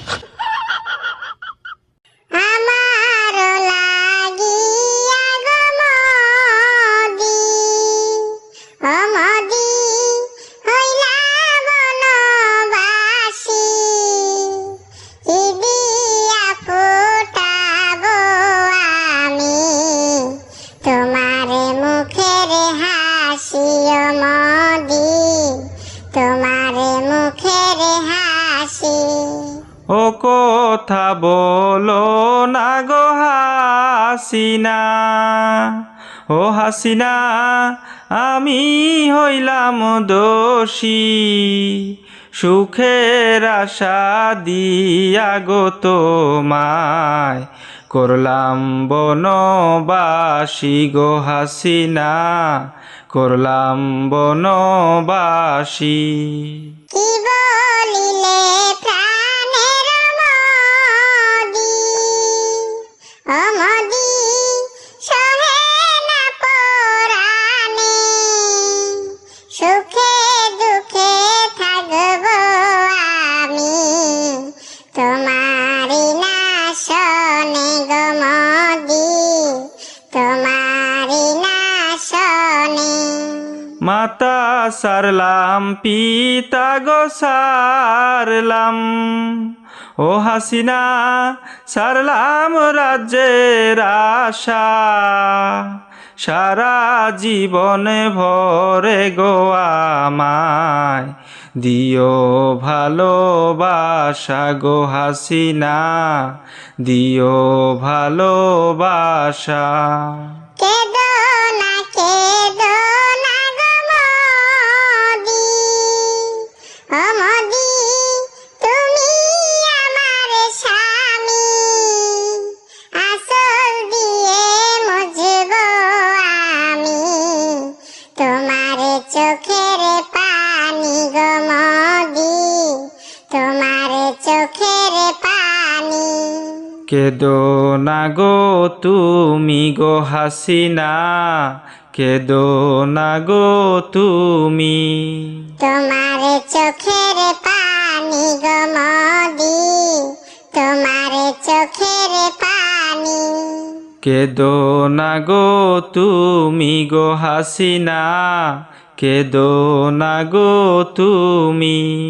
phải কথা বলো না গো হাসিনা। ও হাসিনা, আমি হইলাম দোষী। সুখের আশা দিয়া গো তোমায় করলাম বনবাসী গো হাসিনা, করলাম বনবাসী। মাতা সারলাম, পিতা গো সারলাম। ও হাসিনা, সারলাম রাজ্যের আশা। সারা জীবন ভরে গো আমায়। দিও ভালোবাসা গো হাসিনা, দিও ভালোবাসা। কেদো না গো তুমি গো হাসিনা? কেদো না গো তুমি? তোমার চোখের পানি গো মদি তোমার চোখের পানি। কেদো না গো তুমি গো হাসিনা? কেদো না গো তুমি?